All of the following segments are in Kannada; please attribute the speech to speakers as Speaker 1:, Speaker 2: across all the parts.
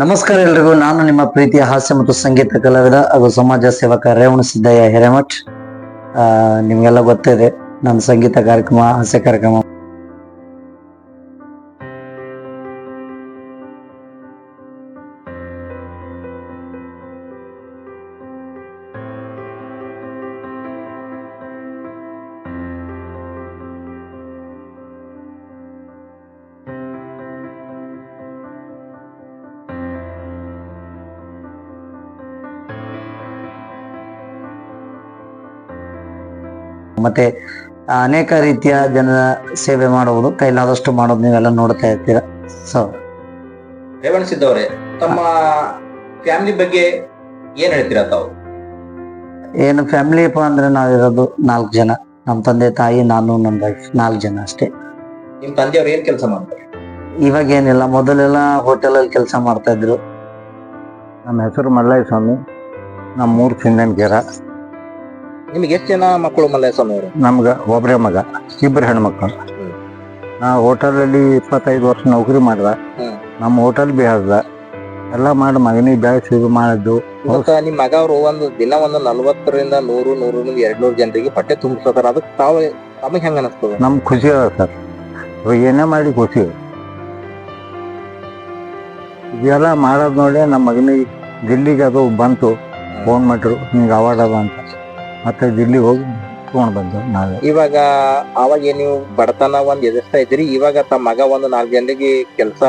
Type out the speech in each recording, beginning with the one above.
Speaker 1: ನಮಸ್ಕಾರ ಎಲ್ರಿಗೂ. ನಾನು ನಿಮ್ಮ ಪ್ರೀತಿಯ ಹಾಸ್ಯ ಮತ್ತು ಸಂಗೀತ ಕಲಾವಿದ ಹಾಗೂ ಸಮಾಜ ಸೇವಕ ರೇವಣ ಸಿದ್ದಯ್ಯ ಹಿರೇಮಠ್. ನಿಮ್ಗೆಲ್ಲ ಗೊತ್ತಿದೆ, ನನ್ನ ಸಂಗೀತ ಕಾರ್ಯಕ್ರಮ, ಹಾಸ್ಯ ಕಾರ್ಯಕ್ರಮ ಮತ್ತೆ ಅನೇಕ ರೀತಿಯ ಜನರ ಸೇವೆ ಮಾಡುವುದು ಕೈಲಾದಷ್ಟು ಮಾಡೋದು ನೀವೆಲ್ಲ ನೋಡ್ತಾ ಇರ್ತೀರ. ಸೊ
Speaker 2: ರೇವಣಸಿದ್ದವ್ರೆ ತಮ್ಮ ಫ್ಯಾಮಿಲಿ ಬಗ್ಗೆ ಏನ್ ಹೇಳ್ತೀರಾ ತಾವು?
Speaker 1: ಏನು ಫ್ಯಾಮಿಲಿ ಅಂದ್ರೆ ನಾವಿರೋದು ನಾಲ್ಕು ಜನ. ನಮ್ಮ ತಂದೆ ತಾಯಿ ನಾನು ನನ್ನ ವೈಫ್ ನಾಲ್ಕು ಜನ ಅಷ್ಟೇ.
Speaker 2: ನಿಮ್ ತಂದೆಯವ್ರು ಏನ್ ಕೆಲಸ ಮಾಡ್ತಾರೆ?
Speaker 1: ಇವಾಗ ಏನಿಲ್ಲ ಮೊದಲೆಲ್ಲ ಹೋಟೆಲಲ್ಲಿ ಕೆಲಸ ಮಾಡ್ತಾ ಇದ್ರು.
Speaker 3: ನಮ್ಮ ಹೆಸರು ಮಲ್ಲಯ್ಯ ಸ್ವಾಮಿ. ನಮ್ಮ ಮೂರು ಸಿಂಧನಗೆರ.
Speaker 2: ನಿಮ್ಗೆ ಎಷ್ಟು ಜನ ಮಕ್ಕಳು ಮಲ್ಲಯ್ಯ ಅವರು
Speaker 3: ನಮ್ಗೆ ಒಬ್ಬರೇ ಮಗ ಇಬ್ಬರು ಹೆಣ್ಮಕ್ಳು.
Speaker 2: ನಾವು
Speaker 3: ನಾ ಹೋಟೆಲಲ್ಲಿ ಇಪ್ಪತ್ತೈದು ವರ್ಷ ನೌಕರಿ ಮಾಡ್ದ. ನಮ್ಮ ಹೋಟೆಲ್ ಬಿಹಾರ್ದ. ಎಲ್ಲ ಮಾಡಿ ಮಗನಿಗೆ ಬೆಳೆಸಿ ಇದು ಮಾಡಿದ್ದು.
Speaker 2: ಇವತ್ತ ನಿಮ್ ಮಗ ಅವರು ಒಂದು ದಿನ ಒಂದು ನಲ್ವತ್ತರಿಂದ ನೂರು ನೂರು ಎರಡ್ ನೂರು ಜನರಿಗೆ ಪಟ್ಟೆ ತುಂಬಿಸ್ತಾರ ಅದಕ್ಕೆ ತಾವು ತಮಗೆ ಹೆಂಗ ಅನಿಸ್ತದ?
Speaker 3: ನಮ್ಗೆ ಖುಷಿ ಅದ ಸರ್. ಏನೇ ಮಾಡಿ ಖುಷಿ. ಇದೆಲ್ಲ ಮಾಡೋದು ನೋಡಿ ನಮ್ಮ ಮಗನಿಗೆ ದಿಲ್ಲಿಗೆ ಅದು ಬಂತು. ಫೋನ್ ಮಾಡಿದ್ರು. ಹಿಂಗೆ ಅವಾರ್ಡ್ ಅದ ಅಂತ. ಮತ್ತೆ ದಿಲ್ಲಿಗೆ ಹೋಗಿ ತೊಗೊಂಡು ಬಂದು ನಾವೇ.
Speaker 2: ಇವಾಗ ಅವಾಗ ನೀವು ಬಡತನ ಒಂದ್ ಎದುರಿಸ್ತಾ ಇದ್ರಿ ಇವಾಗ ತಮ್ಮ ಮಗ ಒಂದು ನಾಲ್ಕು ಜನರಿಗೆ ಕೆಲಸ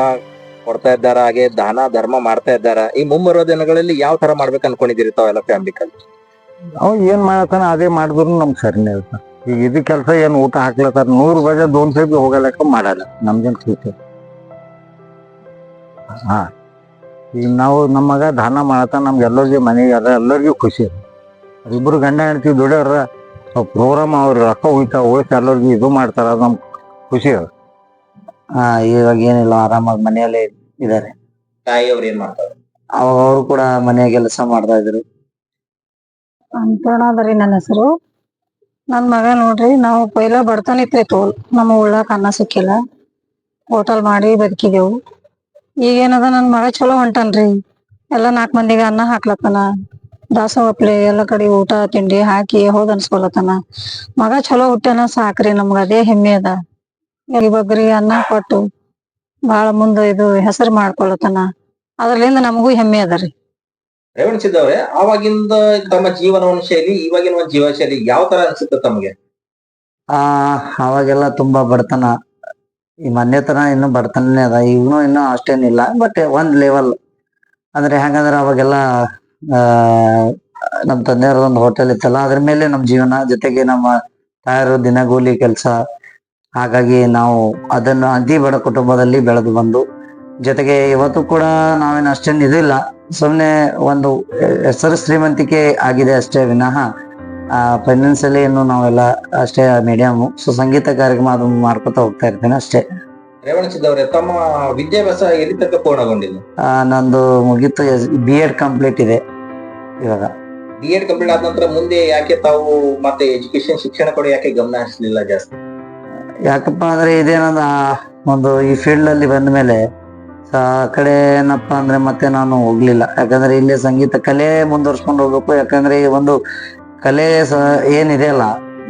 Speaker 2: ಕೊಡ್ತಾ ಇದ್ದಾರ? ಹಾಗೆ ದಾನ ಧರ್ಮ ಮಾಡ್ತಾ ಇದ್ದಾರ? ಈ ಮುಂಬರುವ ದಿನಗಳಲ್ಲಿ ಯಾವ ತರ ಮಾಡ್ಬೇಕು ಅನ್ಕೊಂಡಿದ್ದೀರಿ ತಾವೆಲ್ಲ ಫ್ಯಾಮಿಲಿ ಕಲ್ತು
Speaker 3: ಅವ್ ಏನ್ ಮಾಡತಾನ ಅದೇ ಮಾಡಿದ್ರು ನಮ್ಗೆ ಸರಿನೇ ಇರುತ್ತೆ ಈಗ ಇದು ಕೆಲಸ ಏನ್ ಊಟ ಹಾಕ್ಲತ್ತಾರ? ನೂರು ಬಜೆ ದೋನ್ ಸೇಬಿ ಹೋಗಲಕ್ಕ ಮಾಡಲ್ಲ. ನಮ್ಗೇನ್ ಖುಷಿ ಹಾ. ಈಗ ನಾವು ನಮ್ಮ ಮಗ ದಾನ ಮಾಡತ್ತ ನಮ್ಗೆ ಎಲ್ಲರಿಗೂ ಮನೆಗೆ ಅದ ಎಲ್ಲರಿಗೂ ಖುಷಿ. ಇಬ್ರು ಗಂಡ ಹೆಂಡತಿ ದುಡಿಯೋರ ಪ್ರೋಗ್ರಾಮ್ ಅವ್ರ ರೊಕ್ಕ ಹೋಯ್ತಾ ಹೋಯ್ತಾ ಎಲ್ಲರಿಗೂ ಇದು ಮಾಡ್ತಾರ ಅದು ನಮ್ಗೆ ಖುಷಿ ಅದ
Speaker 1: ಆ, ಇವಾಗ ಏನಿಲ್ಲ ಆರಾಮಾಗಿ ಮನೆಯಲ್ಲೇ ಇದ್ದಾರೆ.
Speaker 2: ತಾಯಿಯವ್ರು ಏನ್ ಮಾಡ್ತಾರೆ
Speaker 1: ಅವಾಗ ಅವರು ಕೂಡ ಮನೆಯ ಕೆಲಸ ಮಾಡ್ತಾ ಇದ್ರು.
Speaker 4: ಅಂತೇಳದ್ರಿ ನನ್ನ ಹೆಸರು. ನನ್ ಮಗ ನೋಡ್ರಿ ನಾವು ಪೈಲ ಬಡತನ ಇತ್ರಿ ತೋಲ್. ನಮ್ಮ ಉಳ್ಳಾಕ ಅನ್ನ ಸಿಕ್ಕಿಲ್ಲ. ಹೋಟೆಲ್ ಮಾಡಿ ಬದುಕಿದೆವು. ಈಗೇನದ ನನ್ನ ಮಗ ಚಲೋ ಹೊಂಟನ್ರಿ. ಎಲ್ಲ ನಾಲ್ಕ್ ಮಂದಿಗೆ ಅನ್ನ ಹಾಕ್ಲತ್ತನ. ದಾಸವಪ್ಲೆ ಎಲ್ಲ ಕಡೆ ಊಟ ತಿಂಡಿ ಹಾಕಿ ಹೋದ್ ಅನ್ಸ್ಕೊಳತನ ಮಗ ಚಲೋ ಹುಟ್ಟ್ಯಾನ ಸಾಕ್ರಿ ನಮ್ಗ ಅದೇ ಹೆಮ್ಮೆ ಅದ. ಇವಾಗ್ರಿ ಅನ್ನ ಕೊಟ್ಟು ಬಾಳ ಮುಂದ ಇದು ಹೆಸರು ಮಾಡ್ಕೊಳತನ ಅದ್ರಲಿಂದ ನಮಗೂ ಹೆಮ್ಮೆ ಅದರಿ
Speaker 2: ರೇವಣಿಸಿದ್ದವ್ರೆ ಆವಾಗಿಂದ ತಮ್ಮ ಜೀವನ ಶೈಲಿ ಇವಾಗಿನ ಒಂದು ಜೀವನ ಶೈಲಿ ಯಾವ ತರ ಅನ್ಸುತ್ತೆ ತಮಗೆ?
Speaker 1: ಆ ಅವಾಗೆಲ್ಲ ತುಂಬಾ ಬಡತನ. ಈ ಮನೆತನ ಇನ್ನು ಬಡತನನೇ ಅದ. ಇವನು ಇನ್ನು ಅಷ್ಟೇನಿಲ್ಲ ಬಟ್ ಒಂದ್ ಲೆವೆಲ್ ಅಂದ್ರೆ ಹೆಂಗಂದ್ರೆ ಅವಾಗೆಲ್ಲ ಆ, ನಮ್ ಒಂದು ಹೋಟೆಲ್ ಇತ್ತಲ್ಲ, ಅದ್ರ ಮೇಲೆ ನಮ್ ಜೀವನ, ಜೊತೆಗೆ ನಮ್ಮ ತಾಯರು ದಿನಗೂಲಿ ಕೆಲಸ. ಹಾಗಾಗಿ ನಾವು ಅದನ್ನು ಅತಿ ಬಡ ಕುಟುಂಬದಲ್ಲಿ ಬೆಳೆದು ಬಂದು, ಜೊತೆಗೆ ಇವತ್ತು ಕೂಡ ನಾವೇನು ಅಷ್ಟೇನು ಇದಿಲ್ಲ ಸುಮ್ಮನೆ ಒಂದು ಹೆಸರು ಶ್ರೀಮಂತಿಕೆ ಆಗಿದೆ ಅಷ್ಟೇ ವಿನಃ ಫೈನಾನ್ಸಿಯಲಿ ಇನ್ನು ನಾವೆಲ್ಲ ಅಷ್ಟೇ ಮೀಡಿಯಮ್ ಸೊ ಸಂಗೀತ ಕಾರ್ಯಕ್ರಮ ಅದನ್ನು ಮಾಡ್ಕೊತಾ ಹೋಗ್ತಾ ಇರ್ತೇನೆ ಅಷ್ಟೇ.
Speaker 2: ತಮ್ಮ ವಿದ್ಯಾಭ್ಯಾಸ ಎಲ್ಲಿ ತನಕ ಪೂರ್ಣಗೊಂಡಿದೆ
Speaker 1: ಆ, ನಂದು ಮುಗೀತು ಬಿ ಎಡ್ ಕಂಪ್ಲೀಟ್ ಇದೆ ಇವಾಗ.
Speaker 2: ಬಿ ಎಡ್ ಕಂಪ್ಲೀಟ್ ಆದ ನಂತರ ಮುಂದೆ ಯಾಕೆ ತಾವು ಮತ್ತೆ ಎಜುಕೇಶನ್ ಶಿಕ್ಷಣ ಕೂಡ ಯಾಕೆ ಗಮನ ಹರಿಸಲಿಲ್ಲ ಜಾಸ್ತಿ?
Speaker 1: ಯಾಕಪ್ಪ ಅಂದ್ರೆ ಇದೇನದ ಒಂದು ಈ ಫೀಲ್ಡ್ ಅಲ್ಲಿ ಬಂದ ಮೇಲೆ ಆ ಕಡೆ ಏನಪ್ಪ ಅಂದ್ರೆ ಮತ್ತೆ ನಾನು ಹೋಗ್ಲಿಲ್ಲ. ಯಾಕಂದ್ರೆ ಇಲ್ಲಿ ಸಂಗೀತ ಕಲೆ ಮುಂದುವರ್ಸ್ಕೊಂಡು ಹೋಗ್ಬೇಕು. ಯಾಕಂದ್ರೆ ಈ ಒಂದು ಕಲೆ ಸ ಏನಿದೆ ಅಲ್ಲ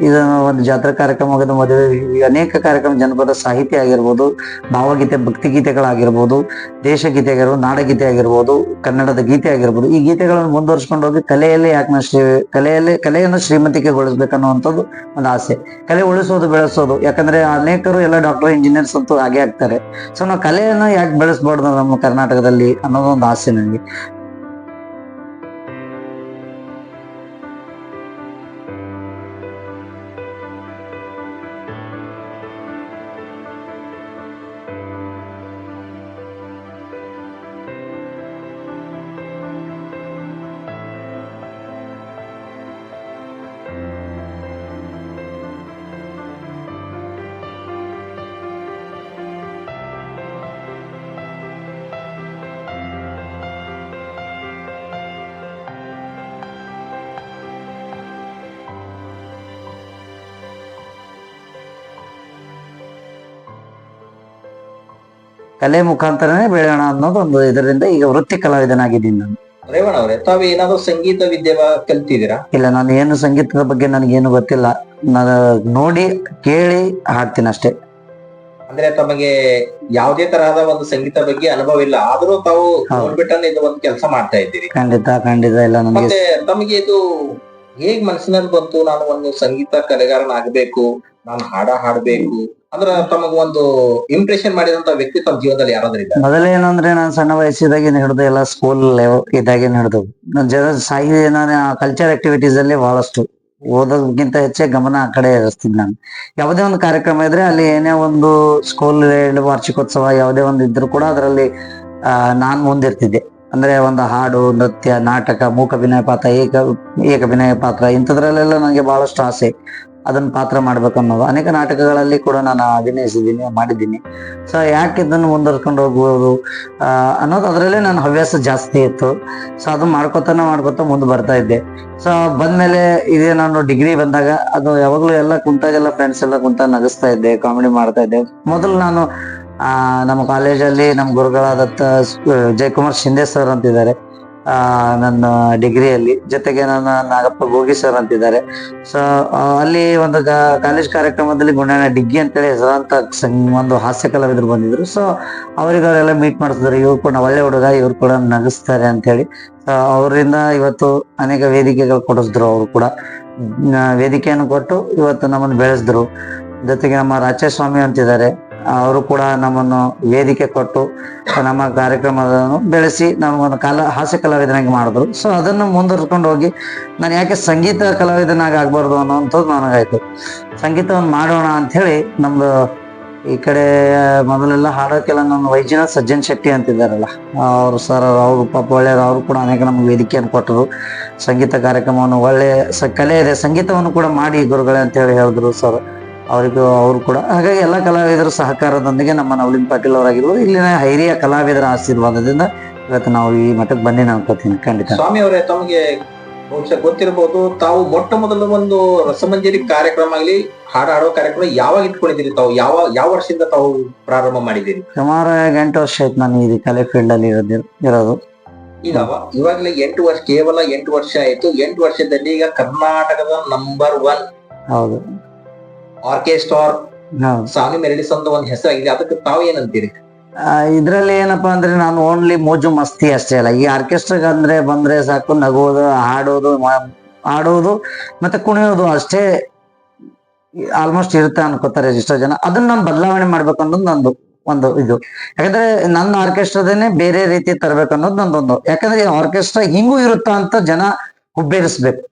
Speaker 1: ಇದು ಒಂದು ಜಾತ್ರಾ ಕಾರ್ಯಕ್ರಮ ಮದುವೆ ಅನೇಕ ಕಾರ್ಯಕ್ರಮ ಜನಪದ ಸಾಹಿತ್ಯ ಆಗಿರ್ಬೋದು, ಭಾವಗೀತೆ, ಭಕ್ತಿಗೀತೆಗಳಾಗಿರ್ಬೋದು ದೇಶಗೀತೆ ಆಗಿರ್ಬೋದು ನಾಡಗೀತೆ ಆಗಿರ್ಬೋದು, ಕನ್ನಡದ ಗೀತೆ ಆಗಿರ್ಬೋದು, ಈ ಗೀತೆಗಳನ್ನು ಮುಂದುವರಿಸ್ಕೊಂಡು ಹೋಗಿ ಕಲೆಯಲ್ಲೇ ಯಾಕೆ ಶ್ರೀ, ಕಲೆಯಲ್ಲಿ, ಕಲೆಯನ್ನು ಶ್ರೀಮಂತಿಕೆಗೊಳಿಸ್ಬೇಕನ್ನುವಂಥದ್ದು ಒಂದು ಆಸೆ. ಕಲೆ ಉಳಿಸೋದು, ಬೆಳೆಸೋದು, ಯಾಕಂದ್ರೆ ಅನೇಕರು ಎಲ್ಲ ಡಾಕ್ಟರ್ ಇಂಜಿನಿಯರ್ಸ್ ಅಂತೂ ಹಾಗೆ ಆಗ್ತಾರೆ. ಸೊ ನಾವು ಕಲೆಯನ್ನ ಯಾಕೆ ಬೆಳೆಸ್ಬಾರ್ದು ನಮ್ಮ ಕರ್ನಾಟಕದಲ್ಲಿ ಅನ್ನೋದೊಂದು ಆಸೆ ನನಗೆ ಕಲೆ ಮುಖಾಂತರನೇ ಬೆಳೆಯೋಣ ಅನ್ನೋದು ಒಂದು ಇದರಿಂದ ಈಗ ವೃತ್ತಿ ಕಲಾವಿದನಾಗಿದ್ದೀನಿ ನಾನು.
Speaker 2: ರೇವಣ್ಣ ಅವರೇ ತಾವು ಏನಾದ್ರು ಸಂಗೀತ ವಿದ್ಯೆ ಕಲ್ತಿದ್ದೀರಾ?
Speaker 1: ಇಲ್ಲ ನಾನು ಏನು ಸಂಗೀತದ ಬಗ್ಗೆ ನನಗೇನು ಗೊತ್ತಿಲ್ಲ. ನಾನು ನೋಡಿ ಕೇಳಿ ಹಾಡ್ತೀನಿ ಅಷ್ಟೇ.
Speaker 2: ಅಂದ್ರೆ ತಮಗೆ ಯಾವುದೇ ತರಹದ ಒಂದು ಸಂಗೀತ ಬಗ್ಗೆ ಅನುಭವ ಇಲ್ಲ ಆದ್ರೂ ತಾವು
Speaker 1: ಹೌದು.
Speaker 2: ಇದು ಒಂದು ಕೆಲಸ ಮಾಡ್ತಾ ಇದ್ದೀರಿ.
Speaker 1: ಖಂಡಿತ ಖಂಡಿತ. ಇಲ್ಲ
Speaker 2: ನಮಗೆ ತಮಗೆ ಇದು ಹೇಗ್ ಮನಸ್ಸಿನಲ್ಲಿ ಬಂತು, ನಾನು ಒಂದು ಸಂಗೀತ ಕಲೆಗಾರನಾಗಬೇಕು ನಾನು ಹಾಡ ಹಾಡಬೇಕು ಅಂದ್ರ ತಮಗ ಒಂದು ಇಂಪ್ರೆಷನ್ ಮಾಡಿದಂತ ವ್ಯಕ್ತಿ ತಮ್ಮ ಜೀವನದಲ್ಲಿ ಯಾರಾದ್ರೂ ಇದ್ದಾರೆ
Speaker 1: ಮೊದಲೇನಂದ್ರೆ ನಾನು ಸಣ್ಣ ವಯಸ್ಸಿದಾಗಿನ ಹಿಡಿದು ಎಲ್ಲ ಸ್ಕೂಲ್ ಇದಾಗಿನ ಹಿಡಿದು ಜನ ಸಾಹಿ ನಾನು ಕಲ್ಚರ್ ಆಕ್ಟಿವಿಟೀಸ್ ಅಲ್ಲಿ ಬಹಳಷ್ಟು ಓದೋದಕ್ಕಿಂತ ಹೆಚ್ಚೆ ಗಮನ ಆ ಕಡೆ ಹರಿಸ್ತೀನಿ ನಾನು. ಯಾವುದೇ ಒಂದು ಕಾರ್ಯಕ್ರಮ ಇದ್ರೆ ಅಲ್ಲಿ ಏನೇ ಒಂದು ಸ್ಕೂಲ್ ವಾರ್ಷಿಕೋತ್ಸವ, ಯಾವುದೇ ಒಂದು ಇದ್ರು ಕೂಡ ಅದರಲ್ಲಿ ನಾನ್ ಮುಂದಿರ್ತಿದ್ದೆ. ಅಂದ್ರೆ ಒಂದು ಹಾಡು, ನೃತ್ಯ, ನಾಟಕ ಮೂಕಭಿನಯ ಪಾತ್ರ, ಏಕ ಏಕಭಿನಯ ಪಾತ್ರ, ಇಂಥದ್ರಲ್ಲೆಲ್ಲ ನನಗೆ ಬಹಳಷ್ಟು ಆಸೆ. ಅದನ್ನ ಪಾತ್ರ ಮಾಡ್ಬೇಕು ಅನ್ನೋದು. ಅನೇಕ ನಾಟಕಗಳಲ್ಲಿ ಕೂಡ ನಾನು ಅಭಿನಯಿಸಿದ್ದೀನಿ ಮಾಡಿದ್ದೀನಿ. ಸೊ ಯಾಕೆ ಇದನ್ನು ಮುಂದುವರ್ಕೊಂಡು ಹೋಗ್ಬೋದು ಅನ್ನೋದು ಅದರಲ್ಲೇ ನನ್ನ ಹವ್ಯಾಸ ಜಾಸ್ತಿ ಇತ್ತು. ಸೊ ಅದು ಮಾಡ್ಕೊತಾನೆ ಮಾಡ್ಕೊತಾ ಮುಂದೆ ಬರ್ತಾ ಇದ್ದೆ. ಸೊ ಬಂದ್ಮೇಲೆ ಇದೇ ನಾನು ಡಿಗ್ರಿ ಬಂದಾಗ ಅದು ಯಾವಾಗಲೂ ಎಲ್ಲ ಕುಂತಾಗೆಲ್ಲ ಫ್ರೆಂಡ್ಸ್ ಎಲ್ಲ ಕುಂತ ನಗಿಸ್ತಾ ಇದ್ದೆ ಕಾಮಿಡಿ ಮಾಡ್ತಾ ಇದ್ದೆ. ಮೊದಲು ನಾನು ನಮ್ಮ ಕಾಲೇಜಲ್ಲಿ ನಮ್ಮ ಗುರುಗಳಾದಂಥ ಜಯಕುಮಾರ್ ಶಿಂದೆ ಸರ್ ಅಂತಿದ್ದಾರೆ. ನನ್ನ ಡಿಗ್ರಿಯಲ್ಲಿ. ಜೊತೆಗೆ ನನ್ನ ನಾಗಪ್ಪ ಗೋಗಿ ಸರ್ ಅಂತಿದ್ದಾರೆ. ಸೊ ಅಲ್ಲಿ ಒಂದು ಕಾಲೇಜ್ ಕಾರ್ಯಕ್ರಮದಲ್ಲಿ ಗುಂಡಣ್ಣ ಡಿಗ್ಗಿ ಅಂತೇಳಿ ಹೆಸರಂತ ಒಂದು ಹಾಸ್ಯ ಕಲಾವಿದರು ಬಂದಿದ್ರು. ಸೊ ಅವರಿಗವರೆಲ್ಲ ಮೀಟ್ ಮಾಡ್ತಿದ್ರು ಇವ್ರು ಕೂಡ ಒಳ್ಳೆ ಹುಡುಗ, ಇವ್ರು ಕೂಡ ನಗಿಸ್ತಾರೆ ಅಂತೇಳಿ. ಸೊ ಅವರಿಂದ ಇವತ್ತು ಅನೇಕ ವೇದಿಕೆಗಳು ಕೊಡಿಸಿದ್ರು ಅವರು ಕೂಡ. ವೇದಿಕೆಯನ್ನು ಕೊಟ್ಟು ಇವತ್ತು ನಮ್ಮನ್ನು ಬೆಳೆಸಿದ್ರು. ಜೊತೆಗೆ ನಮ್ಮ ರಾಚಸ್ವಾಮಿ ಸ್ವಾಮಿ ಅಂತಿದ್ದಾರೆ. ಅವರು ಕೂಡ ನಮ್ಮನ್ನು ವೇದಿಕೆ ಕೊಟ್ಟು ನಮ್ಮ ಕಾರ್ಯಕ್ರಮವನ್ನು ಬೆಳೆಸಿ ನಮಗೊಂದು ಕಲಾ, ಹಾಸ್ಯ ಕಲಾವಿದನಾಗಿ ಮಾಡಿದ್ರು. ಸೊ ಅದನ್ನು ಮುಂದುವರ್ಕೊಂಡು ಹೋಗಿ ನಾನು ಯಾಕೆ ಸಂಗೀತ ಕಲಾವಿದನಾಗಿ ಆಗ್ಬಾರ್ದು ಅನ್ನೋಂಥದ್ದು ನನಗಾಯ್ತು. ಸಂಗೀತವನ್ನು ಮಾಡೋಣ ಅಂತ ಹೇಳಿ ನಮ್ದು ಈ ಕಡೆ, ಮೊದಲೆಲ್ಲ ಹಾಡೋಕೆಲ್ಲ ನನ್ನ ವೈದ್ಯನಾಥ್ ಸಜ್ಜನ್ ಶೆಟ್ಟಿ ಅಂತಿದ್ದಾರಲ್ಲ. ಅವರು ಸರ್, ಅವರು ಪಾಪ ಒಳ್ಳೆಯವರು. ಅವರು ಕೂಡ ಅನೇಕ ನಮ್ಗೆ ವೇದಿಕೆಯನ್ನು ಕೊಟ್ಟರು. ಸಂಗೀತ ಕಾರ್ಯಕ್ರಮವನ್ನು ಒಳ್ಳೆಯ ಸ, ಕಲೆ ಇದೆ. ಸಂಗೀತವನ್ನು ಕೂಡ ಮಾಡಿ ಗುರುಗಳೇ ಅಂತ ಹೇಳಿ ಹೇಳಿದ್ರು ಸರ್. ಅವರಿಗೂ ಅವರು ಕೂಡ. ಹಾಗಾಗಿ ಎಲ್ಲ ಕಲಾವಿದರ ಸಹಕಾರದೊಂದಿಗೆ ನಮ್ಮ ನವಲಿನ್ ಪಾಟೀಲ್ ಅವರಾಗಿರ್ಬೋದು. ಇಲ್ಲಿನ ಹಿರಿಯ ಕಲಾವಿದರ ಆಶೀರ್ವಾದದಿಂದ ಇವತ್ತು ನಾವು ಈ ಮಟ್ಟಕ್ಕೆ ಬಂದಿನ ಅನ್ಕೋತೀನಿ. ಖಂಡಿತ.
Speaker 2: ಸ್ವಾಮಿ ಅವರೇ ತಮಗೆ ಬಹುಶಃ ಗೊತ್ತಿರಬಹುದು ತಾವು ಮೊಟ್ಟ ಮೊದಲು ಒಂದು ರಸಮಂಜರಿ ಕಾರ್ಯಕ್ರಮ ಆಗಲಿ ಹಾಡು ಹಾಡೋ ಕಾರ್ಯಕ್ರಮ ಯಾವಾಗ ಇಟ್ಕೊಂಡಿದ್ದೀರಿ ತಾವು? ಯಾವ ಯಾವ ವರ್ಷದಿಂದ ತಾವು ಪ್ರಾರಂಭ ಮಾಡಿದ್ದೀರಿ?
Speaker 1: ಸುಮಾರು ಎಂಟು ವರ್ಷ ಆಯ್ತು ನಾನು ಈ ಕಲೆ ಫೀಲ್ಡ್ ಅಲ್ಲಿ ಇರೋದು ಇರೋದು.
Speaker 2: ಈಗ ಇವಾಗಲೇ ಎಂಟು ವರ್ಷ ಕೇವಲ ಎಂಟು ವರ್ಷ ಆಯ್ತು. ಎಂಟು ವರ್ಷದಲ್ಲಿ ಈಗ ಕರ್ನಾಟಕದ ನಂಬರ್ ಒನ್
Speaker 1: ಹೌದು.
Speaker 2: ಆರ್ಕೆಸ್ಟ್ರಾರ್ ಸ್ವಾಮಿ ಮೆರಡಿಸ್ ಅಂತ ಒಂದು ಹೆಸರಾಗಿದೆ. ಅದಕ್ಕೆ ತಾವು ಏನಂತೀರಿ?
Speaker 1: ಇದ್ರಲ್ಲಿ ಏನಪ್ಪಾ ಅಂದ್ರೆ ನಾನು ಓನ್ಲಿ ಮೋಜು ಮಸ್ತಿ ಅಷ್ಟೇ ಅಲ್ಲ. ಈ ಆರ್ಕೆಸ್ಟ್ರಾಗ ಅಂದ್ರೆ ಬಂದ್ರೆ ಸಾಕು ನಗೋದು ಹಾಡೋದು ಹಾಡೋದು ಮತ್ತೆ ಕುಣಿಯೋದು ಅಷ್ಟೇ ಆಲ್ಮೋಸ್ಟ್ ಇರುತ್ತೆ ಅನ್ಕೋತಾರೆ ಎಷ್ಟೋ ಜನ. ಅದನ್ನ ನಾನು ಬದಲಾವಣೆ ಮಾಡ್ಬೇಕು ಅನ್ನೋದು ನಂದು ಒಂದು ಇದು. ಯಾಕಂದ್ರೆ ನನ್ನ ಆರ್ಕೆಸ್ಟ್ರಾದನ್ನೇ ಬೇರೆ ರೀತಿ ತರ್ಬೇಕು ಅನ್ನೋದು ನಂದೊಂದು. ಯಾಕಂದ್ರೆ ಆರ್ಕೆಸ್ಟ್ರಾ ಹಿಂಗೂ ಇರುತ್ತಾ ಅಂತ ಜನ ಹುಬ್ಬೇರಿಸ್ಬೇಕು.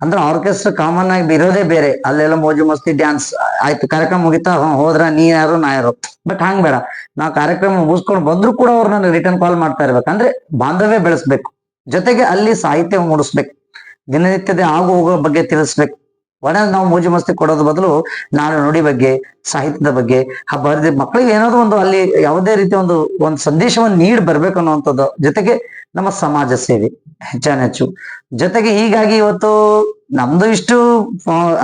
Speaker 1: ಅಂದ್ರೆ ಆರ್ಕೆಸ್ಟ್ರಾ ಕಾಮನ್ ಆಗಿ ಇರೋದೇ ಬೇರೆ. ಅಲ್ಲೆಲ್ಲ ಮೋಜು ಮಸ್ತಿ ಡ್ಯಾನ್ಸ್ ಆಯ್ತು, ಕಾರ್ಯಕ್ರಮ ಮುಗಿತಾ ಹೋದ್ರ ನೀ ಯಾರು, ನಾ ಯಾರು. ಬಟ್ ಹಂಗ್ ಬೇಡ. ನಾವು ಕಾರ್ಯಕ್ರಮ ಮುಗಿಸ್ಕೊಂಡು ಬಂದ್ರು ಕೂಡ ಅವ್ರು ನನಗೆ ರಿಟರ್ನ್ ಕಾಲ್ ಮಾಡ್ತಾ ಇರ್ಬೇಕು. ಅಂದ್ರೆ ಬಾಂಧವ್ಯ ಬೆಳೆಸ್ಬೇಕು. ಜೊತೆಗೆ ಅಲ್ಲಿ ಸಾಹಿತ್ಯ ಮೂಡಿಸ್ಬೇಕು. ದಿನನಿತ್ಯದ ಆಗು ಹೋಗೋ ಬಗ್ಗೆ ತಿಳಿಸ್ಬೇಕು. ಒಣ ನಾವು ಮೋಜು ಮಸ್ತಿ ಕೊಡೋದ್ರ ಬದಲು ನಾನು ನುಡಿ ಬಗ್ಗೆ, ಸಾಹಿತ್ಯದ ಬಗ್ಗೆ, ಹಬ್ಬ ಹರಿದಿ ಮಕ್ಕಳಿಗೆ ಏನಾದ್ರು ಒಂದು ಅಲ್ಲಿ ಯಾವುದೇ ರೀತಿ ಒಂದು ಒಂದು ಸಂದೇಶವನ್ನು ನೀಡಿ ಬರ್ಬೇಕು ಅನ್ನುವಂಥದ್ದು. ಜೊತೆಗೆ ನಮ್ಮ ಸಮಾಜ ಸೇವೆ ಹೆಚ್ಚಾನೆಚ್ಚು ಜೊತೆಗೆ ಹೀಗಾಗಿ ಇವತ್ತು ನಮ್ದು ಇಷ್ಟು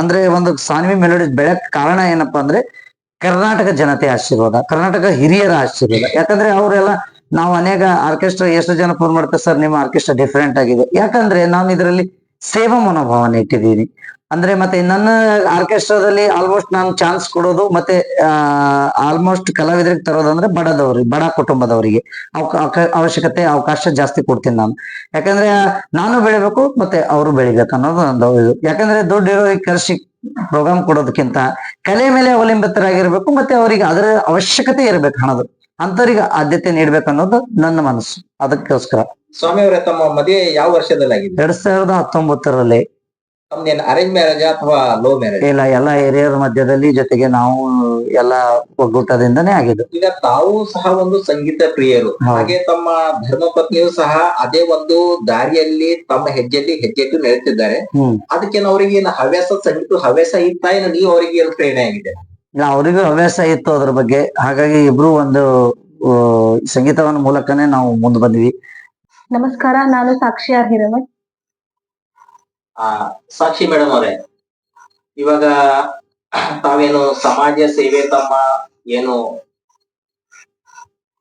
Speaker 1: ಅಂದ್ರೆ ಒಂದು ಸಾನ್ವಿ ಮೆಲೋಡಿ ಬೆಳಕ್ ಕಾರಣ ಏನಪ್ಪಾ ಅಂದ್ರೆ ಕರ್ನಾಟಕ ಜನತೆ ಆಶೀರ್ವಾದ, ಕರ್ನಾಟಕ ಹಿರಿಯರ ಆಶೀರ್ವಾದ. ಯಾಕಂದ್ರೆ ಅವರೆಲ್ಲ ನಾವು ಅನೇಕ ಆರ್ಕೆಸ್ಟ್ರಾ ಎಷ್ಟು ಜನ ಫೋನ್ ಮಾಡ್ತಾರೆ ಸರ್, ನಿಮ್ಮ ಆರ್ಕೆಸ್ಟ್ರಾ ಡಿಫ್ರೆಂಟ್ ಆಗಿದೆ. ಯಾಕಂದ್ರೆ ನಾನು ಇದರಲ್ಲಿ ಸೇವಾ ಮನೋಭಾವನೆ ಇಟ್ಟಿದ್ದೀನಿ ಅಂದ್ರೆ ಮತ್ತೆ ನನ್ನ ಆರ್ಕೆಸ್ಟ್ರಾದಲ್ಲಿ ಆಲ್ಮೋಸ್ಟ್ ನಾನು ಚಾನ್ಸ್ ಕೊಡೋದು ಮತ್ತೆ ಆಲ್ಮೋಸ್ಟ್ ಕಲಾವಿದರಿಗೆ ತರೋದಂದ್ರೆ ಬಡದವ್ರಿಗೆ ಬಡ ಕುಟುಂಬದವರಿಗೆ. ಅವಶ್ಯಕತೆ, ಅವಕಾಶ ಜಾಸ್ತಿ ಕೊಡ್ತೀನಿ ನಾನು. ಯಾಕಂದ್ರೆ ನಾನು ಬೆಳಿಬೇಕು ಮತ್ತೆ ಅವರು ಬೆಳಿಬೇಕು ಅನ್ನೋದು ಒಂದು ಇದು. ಯಾಕಂದ್ರೆ ದುಡ್ಡಿರೋ ಈ ಕರ್ಸಿ ಪ್ರೋಗ್ರಾಮ್ ಕೊಡೋದಕ್ಕಿಂತ ಕಲೆ ಮೇಲೆ ಅವಲಂಬಿತರಾಗಿರ್ಬೇಕು ಮತ್ತೆ ಅವರಿಗೆ ಅದರ ಅವಶ್ಯಕತೆ ಇರಬೇಕು ಹಣದ. ಅಂತವರಿಗೆ ಆದ್ಯತೆ ನೀಡ್ಬೇಕನ್ನೋದು ನನ್ನ ಮನಸ್ಸು. ಅದಕ್ಕೋಸ್ಕರ.
Speaker 2: ಸ್ವಾಮಿ ಅವರೇ ತಮ್ಮ ಮದುವೆ ಯಾವ ವರ್ಷದಲ್ಲಿ ಆಗಿದೆ
Speaker 1: ಎರಡ್ ಸಾವಿರದ ಹತ್ತೊಂಬತ್ತರಲ್ಲಿ.
Speaker 2: ಅರೇಂಜ್ ಮ್ಯಾರೇಜ್ ಅಥವಾ ಲೋ ಮ್ಯಾರೇಜ್
Speaker 1: ಇಲ್ಲ ಎಲ್ಲ ಹಿರಿಯರ ಮಧ್ಯದಲ್ಲಿ ಜೊತೆಗೆ ನಾವು ಎಲ್ಲ ಒಗ್ಗೂಟದಿಂದನೇ ಆಗಿದ್ದು.
Speaker 2: ಈಗ ತಾವು ಸಹ ಒಂದು ಸಂಗೀತ ಪ್ರಿಯರು. ಹಾಗೆ ತಮ್ಮ ಧರ್ಮಪತ್ನಿಯು ಸಹ ಅದೇ ಒಂದು ದಾರಿಯಲ್ಲಿ ತಮ್ಮ ಹೆಜ್ಜೆಯಲ್ಲಿ ಹೆಜ್ಜೆ ಇಟ್ಟು ನಡೆಯುತ್ತಿದ್ದಾರೆ ಅದಕ್ಕೆ ಅವರಿಗೆ ಏನು ಹವ್ಯಾಸ ಸಂಗೀತ ಹವ್ಯಾಸ ಇತ್ತ ಏನು? ನೀವು ಅವರಿಗೆ ಪ್ರೇರಣೆ ಆಗಿದೆ?
Speaker 1: ಇಲ್ಲ ಅವರಿಗೂ ಹವ್ಯಾಸ ಇತ್ತು ಅದ್ರ ಬಗ್ಗೆ. ಹಾಗಾಗಿ ಇಬ್ರು ಒಂದು ಸಂಗೀತವನ್ನ ಮೂಲಕನೇ ನಾವು ಮುಂದೆ ಬಂದ್ವಿ.
Speaker 5: ನಮಸ್ಕಾರ ನಾನು ಸಾಕ್ಷಿ ಆರ್ ಹಿರೇಮಠ್
Speaker 2: ಸಾಕ್ಷಿ ಮೇಡಮ್ ಅವರೇ ಇವಾಗ ತಾವೇನು ಸಮಾಜ ಸೇವೆ ತಮ್ಮ ಏನು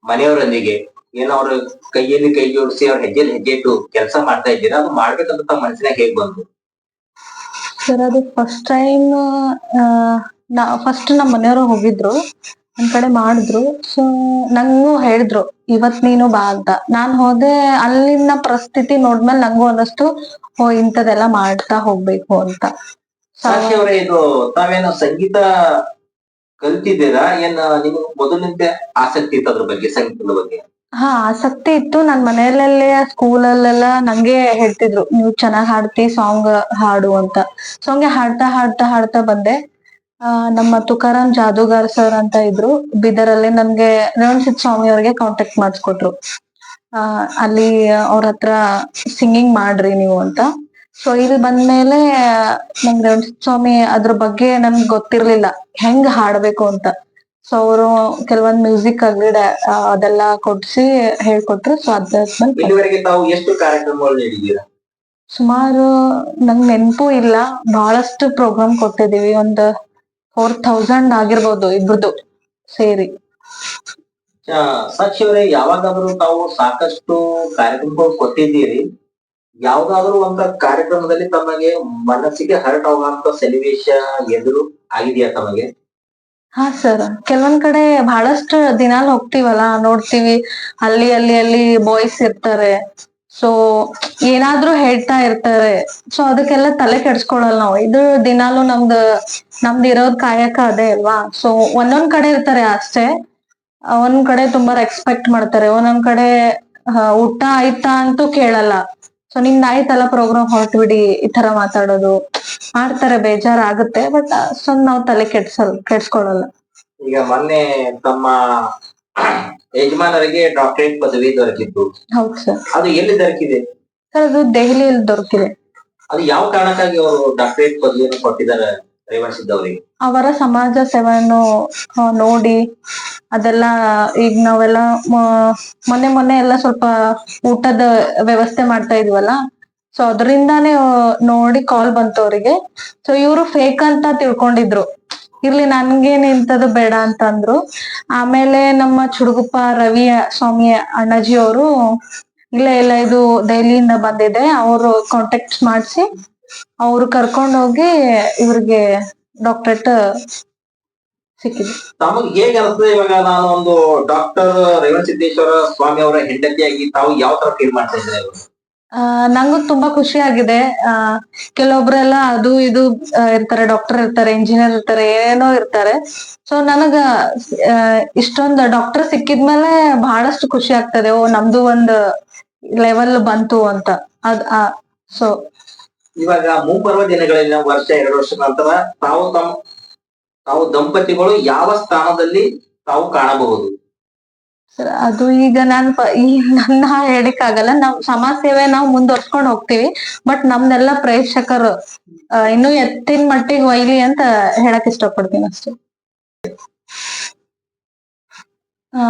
Speaker 2: ಮನೆಯವರೊಂದಿಗೆ ಏನೋ ಅವ್ರ ಕೈಯಲ್ಲಿ ಕೈ ಜೋಡಿಸಿ ಅವ್ರ ಹೆಜ್ಜೆಲಿ ಹೆಜ್ಜೆ ಇಟ್ಟು ಕೆಲಸ ಮಾಡ್ತಾ ಇದ್ದೀರಾ? ಅದು ಮಾಡ್ಬೇಕಂತ ತಮ್ಮ ಮನಸ್ಸಿನಾಗ ಹೇಗ್ ಬಂತು?
Speaker 5: ಸರ್ ಅದು ಫಸ್ಟ್ ಟೈಮ್ ನಾ ಫಸ್ಟ್ ನಮ್ಮ ಮನೆಯವರು ಹೋಗಿದ್ರು ಒಂದ್ ಕಡೆ ಮಾಡಿದ್ರು. ಸೊ ನಂಗೂ ಹೇಳಿದ್ರು ಇವತ್ ನೀನು ಬಾ ಅಂತ. ನಾನ್ ಹೋದೆ ಅಲ್ಲಿನ ಪರಿಸ್ಥಿತಿ ನೋಡ್ಮೇಲೆ ನಂಗೂ ಅನ್ನಿಸ್ತು ಓ ಇಂಥದೆಲ್ಲ ಮಾಡ್ತಾ ಹೋಗ್ಬೇಕು ಅಂತ.
Speaker 2: ಸಾಕ್ಷಿ ಅವರೇ ಇದು ತಾವೇನು ಸಂಗೀತ ಕಲ್ತಿದ್ದೀರಾ? ಏನ್ ನಿಮ್ಗೆ ಮೊದಲಿಂದೆ ಆಸಕ್ತಿ ಇತ್ತು ಅದ್ರ ಬಗ್ಗೆ ಸಂಗೀತದ ಬಗ್ಗೆ?
Speaker 5: ಹಾ ಆಸಕ್ತಿ ಇತ್ತು. ನನ್ ಮನೆಯಲ್ಲೆಲ್ಲ ಸ್ಕೂಲಲ್ಲೆಲ್ಲ ನಂಗೆ ಹೇಳ್ತಿದ್ರು ನೀವು ಚೆನ್ನಾಗ್ ಹಾಡ್ತಿ ಸಾಂಗ್ ಹಾಡು ಅಂತ. ಸಾಂಗ್ ಹಾಡ್ತಾ ಹಾಡ್ತಾ ಹಾಡ್ತಾ ಬಂದೆ. ನಮ್ಮ ತುಕಾರಾಮ್ ಜಾದೂಗಾರ್ ಸರ್ ಅಂತ ಇದ್ರು. ಬೀದರಲ್ಲಿ ನನ್ಗೆ ರೇವಣಸಿದ್ ಸ್ವಾಮಿ ಅವ್ರಿಗೆ ಕಾಂಟ್ಯಾಕ್ಟ್ ಮಾಡಿಸ್ಕೊಟ್ರು. ಆ ಅಲ್ಲಿ ಅವ್ರ ಹತ್ರ ಸಿಂಗಿಂಗ್ ಮಾಡ್ರಿ ನೀವು ಅಂತ. ಸೊ ಇಲ್ಲಿ ಬಂದ್ಮೇಲೆ ನಂಗೆ ರೇವಣಸಿದ್ ಸ್ವಾಮಿ ಅದ್ರ ಬಗ್ಗೆ ನನ್ಗೆ ಗೊತ್ತಿರ್ಲಿಲ್ಲ. ಹೆಂಗ್ ಹಾಡ್ಬೇಕು ಅಂತ. ಸೊ ಅವರು ಕೆಲವೊಂದ್ ಮ್ಯೂಸಿಕ್ ಆಗ್ಲಿ ಅದೆಲ್ಲ ಕೊಡ್ಸಿ ಹೇಳ್ಕೊಟ್ರು. ಸೊ ಅದಾದ್ಮೇಲೆ
Speaker 2: ತಾವು ಎಷ್ಟು ಕಾರ್ಯಕ್ರಮಗಳು ನೀಡಿದ್ದೀರಾ?
Speaker 5: ಸುಮಾರು ನಂಗ್ ನೆನಪು ಇಲ್ಲ. ಬಹಳಷ್ಟು ಪ್ರೋಗ್ರಾಮ್ ಕೊಟ್ಟಿದೀವಿ ಒಂದ್ ಫೋರ್ ಥೌಸಂಡ್ ಆಗಿರ್ಬೋದು ಇಬ್ರದ್ದು ಸೇರಿ.
Speaker 2: ಆ, ಸಾಕ್ಷಿ ಅವರೇ ಯಾವಾಗಾದ್ರೂ ತಾವು ಸಾಕಷ್ಟು ಕಾರ್ಯಕ್ರಮಗಳು ಕೊಟ್ಟಿದ್ದೀರಿ. ಯಾವ್ದಾದ್ರು ಒಂದು ಕಾರ್ಯಕ್ರಮದಲ್ಲಿ ತಮಗೆ ಮನಸ್ಸಿಗೆ ಹರ್ಟ್ ಆಗುವಂತ ಸನ್ನಿವೇಶ ಎದುರು ಆಗಿದೆಯಾ ತಮಗೆ?
Speaker 5: ಹಾ ಸರ್ ಕೆಲವೊಂದ್ ಕಡೆ ಬಹಳಷ್ಟು ದಿನಾಲ್ ಹೋಗ್ತಿವಲ್ಲ ನೋಡ್ತೀವಿ. ಅಲ್ಲಿ ಅಲ್ಲಿ ಅಲ್ಲಿ ಬಾಯ್ಸ್ ಇರ್ತಾರೆ. ಸೊ ಏನಾದ್ರೂ ಹೇಳ್ತಾ ಇರ್ತಾರೆ. ಸೊ ಅದಕ್ಕೆಲ್ಲ ತಲೆ ಕೆಡ್ಸ್ಕೊಳಲ್ಲ ನಾವು. ಇದು ದಿನಾಲು ನಮ್ದು ನಮ್ದು ಇರೋದ್ ಕಾಯಕ ಅದೇ ಅಲ್ವಾ? ಸೊ ಒಂದೊಂದ್ ಕಡೆ ಇರ್ತಾರೆ ಅಷ್ಟೇ. ಒಂದ್ ಕಡೆ ತುಂಬಾ ರೆಸ್ಪೆಕ್ಟ್ ಮಾಡ್ತಾರೆ. ಒಂದೊಂದ್ ಕಡೆ ಊಟ ಆಯ್ತಾ ಅಂತೂ ಕೇಳಲ್ಲ. ಸೊ ನಿಮ್ದು ಆಯ್ತಲ್ಲ ಪ್ರೋಗ್ರಾಮ್ ಹೊರಟು ಬಿಡಿ ಈ ತರ ಮಾತಾಡೋದು. ಮಾಡ್ತಾರೆ, ಬೇಜಾರಾಗುತ್ತೆ ಬಟ್ ಅಷ್ಟೊಂದ್ ನಾವು ತಲೆ ಕೆಡ್ಸಲ್, ಕೆಡ್ಸ್ಕೊಳಲ್ಲ.
Speaker 2: ಈಗ ಮೊನ್ನೆ ತಮ್ಮ ಯಜಮಾನರಿಗೆ ಡಾಕ್ಟರೇಟ್ ಪದವಿ ದೊರಕಿತ್ತು
Speaker 5: ಹೌದು ಸರ್
Speaker 2: ಅದು ಎಲ್ಲಿ ದೊರಕಿದೆ?
Speaker 5: ಸರ್ ಅದು ದೆಹಲಿಯಲ್ಲಿ ದೊರಕಿದೆ.
Speaker 2: ಅದು ಯಾವ ಕಾರಣಕ್ಕಾಗಿ ಅವರು ಡಾಕ್ಟರೇಟ್ ಪದವಿಯನ್ನು ಕೊಟ್ಟಿದ್ದಾರೆ
Speaker 5: ಅವರ ಸಮಾಜ ಸೇವೆಯನ್ನು ಆ, ನೋಡಿ ಅದೆಲ್ಲ ಈಗ ನಾವೆಲ್ಲ ಮ- ಮೊನ್ನೆ ಮೊನ್ನೆ ಎಲ್ಲ ಸ್ವಲ್ಪ ಊಟದ ವ್ಯವಸ್ಥೆ ಮಾಡ್ತಾ ಇದ್ವಲ್ಲ ಸೊ ಅದರಿಂದಾನೇ ನೋಡಿ ಕಾಲ್ ಬಂತು ಅವರಿಗೆ. ಸೊ ಇವರು ಫೇಕ್ ಅಂತ ತಿಳ್ಕೊಂಡಿದ್ರು. ಇರ್ಲಿ, ನನ್ಗೇನ್ ಇಂಥದ್ದು ಬೇಡ ಅಂತ ಅಂದ್ರು ಆಮೇಲೆ ನಮ್ಮ ಚುಡುಗುಪ್ಪ ರವಿ ಸ್ವಾಮಿ ಅಣ್ಣಾಜಿ ಅವರು, ಇಲ್ಲ ಇಲ್ಲ, ಇದು ದೆಹಲಿಯಿಂದ ಬಂದಿದೆ, ಅವರು ಕಾಂಟ್ಯಾಕ್ಟ್ ಮಾಡಿಸಿ, ಅವ್ರು ಕರ್ಕೊಂಡು ಹೋಗಿ ಇವ್ರಿಗೆ ಡಾಕ್ಟರೇಟ್ ಸಿಕ್ಕಿದೆ.
Speaker 2: ತಮಗೆ ಹೇಗೆ ಅನಿಸ್ತದೆ ಇವಾಗ ನಾನು ಒಂದು ಡಾಕ್ಟರ್ ರೇವಣಸಿದ್ದೇಶ್ವರ ಸ್ವಾಮಿ ಅವರ ಹೆಂಡತಿಯಾಗಿ ತಾವು ಯಾವ ತರ ಫೀಲ್ ಮಾಡ್ತಾ ಇದ್ದಾರೆ
Speaker 5: ನಂಗೂ ತುಂಬಾ ಖುಷಿ ಆಗಿದೆ ಕೆಲವೊಬ್ರೆಲ್ಲ ಅದು ಇದು ಇರ್ತಾರೆ ಡಾಕ್ಟರ್ ಇರ್ತಾರೆ ಇಂಜಿನಿಯರ್ ಇರ್ತಾರೆ, ಏನೇನೋ ಇರ್ತಾರೆ. ಸೊ ನನಗ ಇಷ್ಟೊಂದು ಡಾಕ್ಟರ್ ಸಿಕ್ಕಿದ್ಮೇಲೆ ಬಹಳಷ್ಟು ಖುಷಿ ಆಗ್ತದೆ. ಓ, ನಮ್ದು ಒಂದ್ ಲೆವೆಲ್ ಬಂತು ಅಂತ. ಅದ್ ಸೊ
Speaker 2: ಇವಾಗ ಮುಂಬರುವ ದಿನಗಳಲ್ಲಿ ವರ್ಷ ಎರಡು ವರ್ಷ ನಂತರ ತಾವು ತಮ್ಮ ತಾವು ದಂಪತಿಗಳು ಯಾವ ಸ್ಥಾನದಲ್ಲಿ ತಾವು ಕಾಣಬಹುದು?
Speaker 5: ಅದು ಈಗ ನಾನ್ ನನ್ನ ಹೇಳಿಕ್ ಆಗಲ್ಲ ನಾವ್ ಸಮಾಜ ಸೇವೆ ನಾವು ಮುಂದುವರ್ಸ್ಕೊಂಡ್ ಹೋಗ್ತೀವಿ. ಬಟ್ ನಮ್ನೆಲ್ಲ ಪ್ರೇಕ್ಷಕರು ಇನ್ನು ಎತ್ತಿನ ಮಟ್ಟಿಗೆ ಒಯ್ಲಿ ಅಂತ ಹೇಳಕ್ ಇಷ್ಟಪಡ್ತೀನಿ ಅಷ್ಟೇ. ಆ,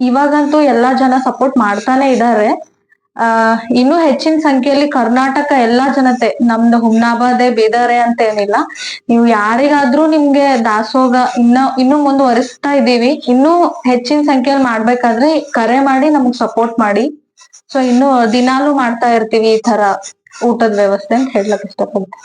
Speaker 5: ಇವಾಗಂತೂ ಎಲ್ಲಾ ಜನ ಸಪೋರ್ಟ್ ಮಾಡ್ತಾನೆ ಇದಾರೆ. ಆ, ಇನ್ನೂ ಹೆಚ್ಚಿನ ಸಂಖ್ಯೆಯಲ್ಲಿ ಕರ್ನಾಟಕ ಎಲ್ಲಾ ಜನತೆ, ನಮ್ದು ಹುಮ್ನಾಬಾದೆ ಬೇದಾರೆ ಅಂತ ಏನಿಲ್ಲ ನೀವು ಯಾರಿಗಾದ್ರೂ ನಿಮ್ಗೆ ದಾಸೋಗ ಇನ್ನ, ಇನ್ನೂ ಮುಂದುವರಿಸ್ತಾ ಇದ್ದೀವಿ. ಇನ್ನೂ ಹೆಚ್ಚಿನ ಸಂಖ್ಯೆಯಲ್ಲಿ ಮಾಡ್ಬೇಕಾದ್ರೆ ಕರೆ ಮಾಡಿ, ನಮಗ್ ಸಪೋರ್ಟ್ ಮಾಡಿ. ಸೊ ಇನ್ನು ದಿನಾಲು ಮಾಡ್ತಾ ಇರ್ತೀವಿ ಈ ತರ ಊಟದ ವ್ಯವಸ್ಥೆ ಅಂತ ಹೇಳಕ್ ಇಷ್ಟಪಡ್ತೀನಿ.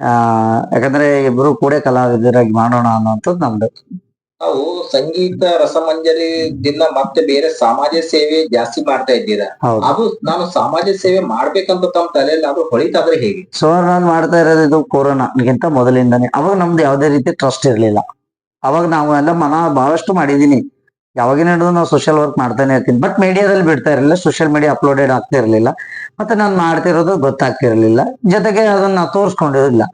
Speaker 1: ಆ ಯಾಕಂದ್ರೆ ಇಬ್ರು ಕೂಡ ಕಲಾವಿದರಾಗಿ ಮಾಡೋಣ ಅನ್ನೋಂಥದ್ದು ನಮ್ದು.
Speaker 2: ನಾವು ಸಂಗೀತ ರಸಮಂಜರಿ ದಿನ ಮತ್ತೆ ಬೇರೆ ಸಮಾಜ ಸೇವೆ ಜಾಸ್ತಿ ಮಾಡ್ತಾ ಇದ್ದೀರಾ?
Speaker 1: ಹೌದು.
Speaker 2: ಅದು ನಾನು ಸಮಾಜ ಸೇವೆ ಮಾಡ್ಬೇಕಂತ ತಮ್ಮ ತಲೆಯಲ್ಲಿ ಅದು ಹೊಳಿತಾದ್ರೆ ಹೇಗೆ?
Speaker 1: ಸೊ ನಾನು ಮಾಡ್ತಾ ಇರೋದು ಇದು ಕೊರೋನಾಗಿಂತ ಮೊದಲಿಂದನೇ. ಅವಾಗ ನಮ್ದು ಯಾವುದೇ ರೀತಿ ಟ್ರಸ್ಟ್ ಇರ್ಲಿಲ್ಲ. ಅವಾಗ ನಾವು ಎಲ್ಲ ಮನ ಬಹಳಷ್ಟು ಮಾಡಿದೀನಿ. ಯಾವಾಗಿನ ಹಿಡಿದು ನಾವು ಸೋಷಿಯಲ್ ವರ್ಕ್ ಮಾಡ್ತಾನೆ ಇರ್ತೀನಿ. ಬಟ್ ಮೀಡಿಯಾದಲ್ಲಿ ಬಿಡ್ತಾ ಇರಲಿಲ್ಲ ಸೋಷಿಯಲ್ ಮೀಡಿಯಾ ಅಪ್ಲೋಡೆಡ್ ಆಗ್ತಾ ಇರಲಿಲ್ಲ. ಮತ್ತೆ ನಾನು ಮಾಡ್ತಿರೋದು ಗೊತ್ತಾಗ್ತಿರ್ಲಿಲ್ಲ. ಜೊತೆಗೆ ಅದನ್ನ ತೋರಿಸ್ಕೊಂಡಿರಲಿಲ್ಲ.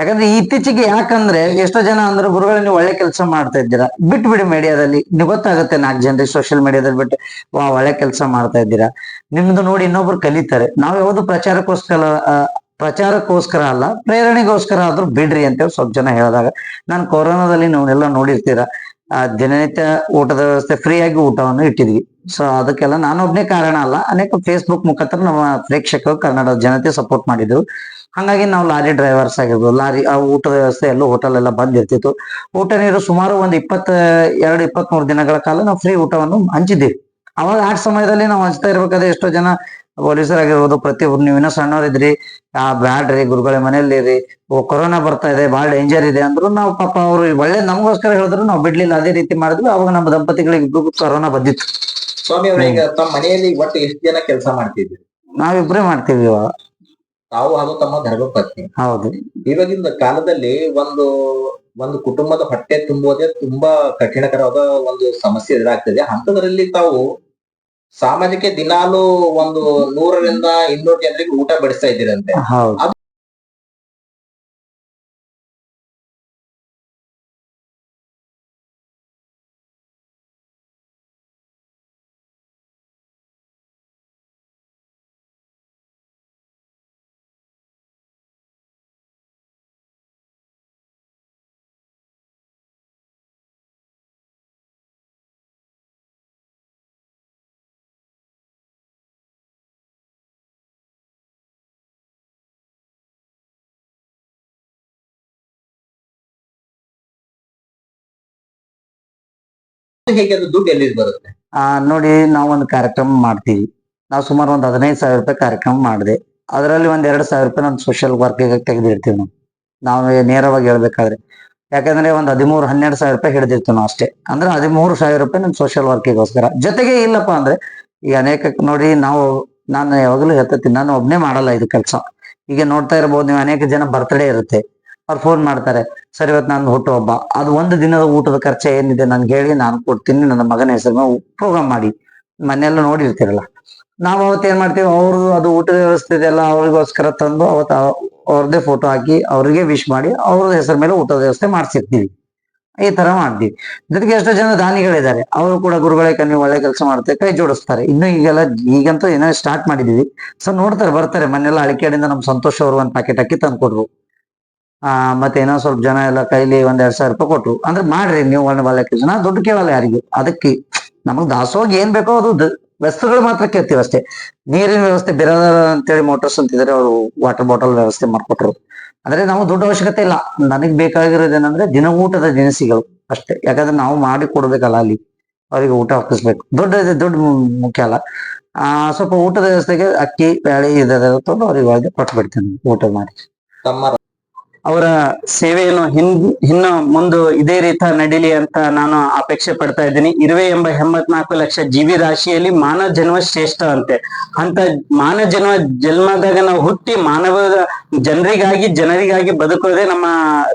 Speaker 1: ಯಾಕಂದ್ರೆ ಇತ್ತೀಚೆಗೆ ಯಾಕಂದ್ರೆ ಎಷ್ಟೋ ಜನ ಅಂದ್ರೆ ಗುರುಗಳು ನೀವು ಒಳ್ಳೆ ಕೆಲಸ ಮಾಡ್ತಾ ಇದ್ದೀರಾ. ಬಿಟ್ಬಿಡಿ ಮೀಡಿಯಾದಲ್ಲಿ ನೀವು ಗೊತ್ತಾಗುತ್ತೆ ನಾಲ್ಕು ಜನರಿಗೆ ಸೋಷಿಯಲ್ ಮೀಡಿಯಾದಲ್ಲಿ ಬಿಟ್ಟು ವಾ ಒಳ್ಳೆ ಕೆಲಸ ಮಾಡ್ತಾ ಇದ್ದೀರಾ. ನಿಮ್ದು ನೋಡಿ ಇನ್ನೊಬ್ರು ಕಲಿತಾರೆ. ನಾವು ಯಾವ್ದು ಪ್ರಚಾರಕ್ಕೋಸ್ಕರ ಪ್ರಚಾರಕ್ಕೋಸ್ಕರ ಅಲ್ಲ, ಪ್ರೇರಣೆಗೋಸ್ಕರ ಆದ್ರೂ ಬಿಡ್ರಿ ಅಂತ ಸ್ವಲ್ಪ ಜನ ಹೇಳಿದಾಗ, ನಾನು ಕೊರೋನಾದಲ್ಲಿ ನೀವೆಲ್ಲ ನೋಡಿರ್ತೀರಾ? ದಿನನಿತ್ಯ ಊಟದ ವ್ಯವಸ್ಥೆ ಫ್ರೀಯಾಗಿ ಊಟವನ್ನು ಇಟ್ಟಿದ್ವಿ. ಸೊ ಅದಕ್ಕೆಲ್ಲ ನಾನೊಬ್ನೇ ಕಾರಣ ಅಲ್ಲ, ಅನೇಕ ಫೇಸ್ಬುಕ್ ಮುಖಾಂತರ ನಮ್ಮ ಪ್ರೇಕ್ಷಕರು ಕನ್ನಡ ಜನತೆ ಸಪೋರ್ಟ್ ಮಾಡಿದ್ರು ಹಂಗಾಗಿ ನಾವು ಲಾರಿ ಡ್ರೈವರ್ಸ್ ಆಗಿರ್ಬೋದು, ಲಾರಿ, ಆ ಊಟದ ವ್ಯವಸ್ಥೆ ಎಲ್ಲ ಹೋಟೆಲ್ ಎಲ್ಲ ಬಂದ್ ಇರ್ತಿತ್ತು ಊಟ ನೀರು ಸುಮಾರು ಒಂದು ಇಪ್ಪತ್ತ, ಎರಡು ಇಪ್ಪತ್ತ್ ಮೂರು ದಿನಗಳ ಕಾಲ ನಾವು ಫ್ರೀ ಊಟವನ್ನು ಹಂಚಿದ್ದೀವಿ ಅವಾಗ ಆ ಸಮಯದಲ್ಲಿ ನಾವು ಹಂಚ್ತಾ ಇರ್ಬೇಕಾದ್ರೆ ಎಷ್ಟೋ ಜನ ಪೊಲೀಸರಾಗಿರ್ಬೋದು ಪ್ರತಿಯೊಬ್ರು ನೀವು ಇನ್ನೂ ಸಣ್ಣವರಿದ್ರಿ ಆ ಬ್ಯಾಡ್ರಿ ಗುರುಗಳ ಮನೆಯಲ್ಲಿರಿ ಓ ಕೊರೋನಾ ಬರ್ತಾ ಇದೆ ಬಹಳ ಡೇಂಜರ್ ಇದೆ ಅಂದ್ರು ನಾವು ಪಾಪ ಅವರು ಒಳ್ಳೆ ನಮಗೋಸ್ಕರ ಹೇಳಿದ್ರು ನಾವು ಬಿಡ್ಲಿಲ್ಲ. ಅದೇ ರೀತಿ ಮಾಡಿದ್ವಿ ಅವಾಗ ನಮ್ಮ ದಂಪತಿಗಳಿಗೆ ಇಬ್ರಿಗೂ ಕೊರೋನಾ ಬಂದಿತ್ತು.
Speaker 2: ಸ್ವಾಮಿ ಅವರು ಈಗ ತಮ್ಮ ಮನೆಯಲ್ಲಿ ಒಟ್ಟು ಎಷ್ಟು ಜನ ಕೆಲಸ ಮಾಡ್ತಿದ್ರಿ
Speaker 1: ನಾವಿಬ್ರೇ ಮಾಡ್ತೀವಿ ಇವಾಗ.
Speaker 2: ತಾವು ಹಾಗೂ ತಮ್ಮ ಧರ್ಮಪತ್ನಿ
Speaker 1: ಹೌದು.
Speaker 2: ಇವಾಗಿನ ಕಾಲದಲ್ಲಿ ಒಂದು ಒಂದು ಕುಟುಂಬದ ಹೊಟ್ಟೆ ತುಂಬುವುದೇ ತುಂಬಾ ಕಠಿಣಕರವಾದ ಒಂದು ಸಮಸ್ಯೆ ಎದುರಾಗ್ತದೆ. ಅಂತದ್ರಲ್ಲಿ ತಾವು ಸಾಮಾಜಿಕ ದಿನಾಲು ಒಂದು ನೂರರಿಂದ ಇನ್ನೂರು ಜನರಿಗೆ ಊಟ ಬಡಿಸ್ತಾ ಇದ್ದೀರಂತೆ.
Speaker 1: ಹೌದು.
Speaker 2: ಹೇಗೆ ಅದು ದುಡ್ಡು ಎಲ್ಲಿ ಬರುತ್ತೆ?
Speaker 1: ಆ, ನೋಡಿ ನಾವು ಒಂದು ಕಾರ್ಯಕ್ರಮ ಮಾಡ್ತೀವಿ. ನಾವು ಸುಮಾರು ಒಂದು ಹದಿನೈದು ಸಾವಿರ ರೂಪಾಯಿ ಕಾರ್ಯಕ್ರಮ ಮಾಡಿದೆ. ಅದರಲ್ಲಿ ಒಂದ್ ಎರಡು ಸಾವಿರ ರೂಪಾಯಿ ನಾನು ಸೋಷಿಯಲ್ ವರ್ಕಿಗೆ ತೆಗೆದಿರ್ತೀವಿ ನಾವು. ನಾವು ನೇರವಾಗಿ ಹೇಳ್ಬೇಕಾದ್ರೆ. ಯಾಕಂದ್ರೆ ಒಂದು ಹದಿಮೂರು, ಹನ್ನೆರಡು ಸಾವಿರ ರೂಪಾಯಿ ಹಿಡಿದಿರ್ತೀವಿ ನಾವು ಅಷ್ಟೇ. ಅಂದ್ರೆ ಹದಿಮೂರು ಸಾವಿರ ರೂಪಾಯಿ ನಮ್ಮ ಸೋಷಿಯಲ್ ವರ್ಕಿಗೋಸ್ಕರ ಜೊತೆಗೆ ಇಲ್ಲಪ್ಪ ಅಂದ್ರೆ ಈ ಅನೇಕ ನೋಡಿ, ನಾವು, ನಾನು ಯಾವಾಗಲೂ ಹೇಳ್ತೀನಿ ನಾನು ಒಬ್ನೇ ಮಾಡಲ್ಲ ಇದು ಕೆಲಸ. ಈಗ ನೋಡ್ತಾ ಇರಬಹುದು ನೀವು ಅನೇಕ ಜನ ಬರ್ತ್ಡೇ ಇರುತ್ತೆ. ಅವ್ರು ಫೋನ್ ಮಾಡ್ತಾರೆ, ಸರ್ ಇವತ್ತು ನಾನು ಹುಟ್ಟುಹಬ್ಬ ಅದು ಒಂದು ದಿನದ ಊಟದ ಖರ್ಚು ಏನಿದೆ ನನ್ಗೆ ಹೇಳಿ ನಾನು ಕೊಡ್ತೀನಿ, ನನ್ನ ಮಗನ ಹೆಸರು ಪ್ರೋಗ್ರಾಮ್ ಮಾಡಿ. ಮನೆಯೆಲ್ಲ ನೋಡಿರ್ತೀರಲ್ಲ. ನಾವು ಅವತ್ತು ಏನ್ ಮಾಡ್ತೀವಿ, ಅವ್ರದ್ದು ಅದು ಊಟದ ವ್ಯವಸ್ಥೆ ಇದೆಲ್ಲ ಅವ್ರಿಗೋಸ್ಕರ ತಂದು ಅವತ್ತು ಅವ್ರದ್ದೇ ಫೋಟೋ ಹಾಕಿ ಅವ್ರಿಗೆ ವಿಶ್ ಮಾಡಿ ಅವ್ರದ್ದು ಹೆಸರ ಮೇಲೆ ಊಟದ ವ್ಯವಸ್ಥೆ ಮಾಡಿಸಿರ್ತೀವಿ. ಈ ತರ ಮಾಡ್ತೀವಿ. ಜೊತೆಗೆ ಎಷ್ಟೋ ಜನ ದಾನಿಗಳಿದ್ದಾರೆ, ಅವರು ಕೂಡ ಗುರುಗಳೇ ನೀವು ಒಳ್ಳೆ ಕೆಲಸ ಮಾಡ್ತಾರೆ ಕೈ ಜೋಡಿಸ್ತಾರೆ. ಇನ್ನು ಈಗೆಲ್ಲ ಈಗಂತೂ ಏನೋ ಸ್ಟಾರ್ಟ್ ಮಾಡಿದೀವಿ. ಸೊ ನೋಡ್ತಾರೆ, ಬರ್ತಾರೆ, ಮನೆಯೆಲ್ಲ ಅಳಿಕೆಡಿಂದ ನಮ್ ಸಂತೋಷ, ಅವರು ಒಂದ್ ಪ್ಯಾಕೆಟ್ ಹಾಕಿ ತಂದು ಕೊಟ್ರು ಆ, ಮತ್ತೆ ಏನೋ ಸ್ವಲ್ಪ ಜನ ಎಲ್ಲ ಕೈಲಿ ಒಂದ್ ಎರಡ್ ಸಾವಿರ ರೂಪಾಯಿ ಕೊಟ್ರು. ಅಂದ್ರೆ ಮಾಡ್ರಿ, ನೀವು ಒಳ್ಳೆ ಒಳ್ಳೆ ಜನ ದುಡ್ಡು ಕೇಳಲ್ಲ ಯಾರಿಗೂ. ಅದಕ್ಕೆ ನಮಗ್ ದಾಸೋಗಿ ಏನ್ ಬೇಕೋ ಅದು ವಸ್ತುಗಳು ಮಾತ್ರ ಕೇಳ್ತೀವಿ ಅಷ್ಟೇ. ನೀರಿನ ವ್ಯವಸ್ಥೆ ಬೇರೆ ಅಂತೇಳಿ ಮೋಟರ್ಸ್ ಅಂತಿದ್ರೆ ಅವರು ವಾಟರ್ ಬಾಟಲ್ ವ್ಯವಸ್ಥೆ ಮಾಡ್ಕೊಟ್ರು. ಅಂದ್ರೆ ನಾವು ದುಡ್ಡು ಅವಶ್ಯಕತೆ ಇಲ್ಲ. ನನಗ್ ಬೇಕಾಗಿರೋದು ಏನಂದ್ರೆ ದಿನ ಊಟದ ದಿನಸಿಗಳು ಅಷ್ಟೇ. ಯಾಕಂದ್ರೆ ನಾವು ಮಾಡಿ ಕೊಡ್ಬೇಕಲ್ಲ ಅಲ್ಲಿ. ಅವರಿಗೆ ಊಟ ಹಾಕಿಸ್ಬೇಕು. ದುಡ್ಡು ಇದೆ, ದುಡ್ಡು ಮುಖ್ಯ ಅಲ್ಲ. ಆ, ಸ್ವಲ್ಪ ಊಟದ ವ್ಯವಸ್ಥೆಗೆ ಅಕ್ಕಿ, ಬ್ಯಾಳಿ ಇದ ತಂದು ಅವ್ರಿಗೆ ಒಳಗೆ ಕೊಟ್ಟು ಬಿಡ್ತೇನೆ ಊಟ ಮಾಡಿ.
Speaker 6: ಅವರ ಸೇವೆಯನ್ನು ಹಿನ್ ಇನ್ನು ಮುಂದೆ ಇದೇ ರೀತಿ ನಡೀಲಿ ಅಂತ ನಾನು ಅಪೇಕ್ಷೆ ಪಡ್ತಾ ಇದ್ದೀನಿ. ಇರುವೆ ಎಂಬ ಎಂಬತ್ನಾಲ್ಕು ಲಕ್ಷ ಜೀವಿ ರಾಶಿಯಲ್ಲಿ ಮಾನವ ಜನ್ಮ ಶ್ರೇಷ್ಠ ಅಂತೆ. ಅಂತ ಮಾನವ ಜನ್ಮ ಜನ್ಮದಾಗ ನಾವು ಹುಟ್ಟಿ ಮಾನವ ಜನರಿಗಾಗಿ ಜನರಿಗಾಗಿ ಬದುಕೋದೇ ನಮ್ಮ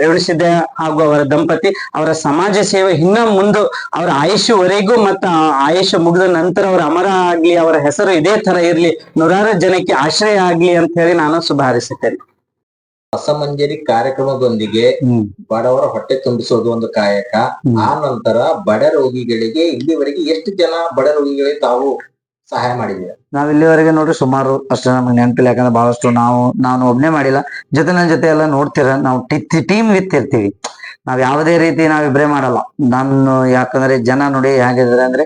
Speaker 6: ರೇವಣಸಿದ್ದ ಹಾಗೂ ಅವರ ದಂಪತಿ. ಅವರ ಸಮಾಜ ಸೇವೆ ಇನ್ನ ಮುಂದೆ ಅವರ ಆಯುಷ್ಯವರೆಗೂ ಮತ್ತು ಆಯುಷ ಮುಗಿದ ನಂತರ ಅವರ ಅಮರ ಆಗ್ಲಿ, ಅವರ ಹೆಸರು ಇದೇ ತರ ಇರ್ಲಿ, ನೂರಾರು ಜನಕ್ಕೆ ಆಶ್ರಯ ಆಗ್ಲಿ ಅಂತ ಹೇಳಿ ನಾನು ಶುಭ ಹಾರೈಸುತ್ತೇನೆ.
Speaker 2: ರಸಮಂಜರಿ ಕಾರ್ಯಕ್ರಮದೊಂದಿಗೆ ಬಡವರ ಹೊಟ್ಟೆ ತುಂಬಿಸೋದು ಒಂದು ಕಾಯಕ. ಆ ನಂತರ ಬಡ ರೋಗಿಗಳಿಗೆ ಇಲ್ಲಿವರೆಗೆ ಎಷ್ಟು ಜನ ಬಡ ರೋಗಿಗಳಿಗೆ ತಾವು ಸಹಾಯ ಮಾಡಿದ್ದೀರಾ
Speaker 1: ನಾವ್ ಇಲ್ಲಿವರೆಗೆ ನೋಡ್ರಿ ಸುಮಾರು ಅಷ್ಟು ನಮ್ಗೆ ನೆನಪಿಲ್ಲ ಯಾಕಂದ್ರೆ ಬಹಳಷ್ಟು ನಾವು ನಾನು ಒಬ್ನೇ ಮಾಡಿಲ್ಲ. ಜೊತೆ ನನ್ನ ಜೊತೆ ಎಲ್ಲ ನೋಡ್ತೀರ ನಾವು ಟೀಮ್ ವಿತ್ ಇರ್ತೀವಿ. ನಾವ್ ಯಾವುದೇ ರೀತಿ ನಾವ್ ಇಬ್ರೇ ಮಾಡಲ್ಲ. ನಾನು ಯಾಕಂದ್ರೆ ಜನ ನೋಡಿ ಹೇಗಿದ್ರೆ ಅಂದ್ರೆ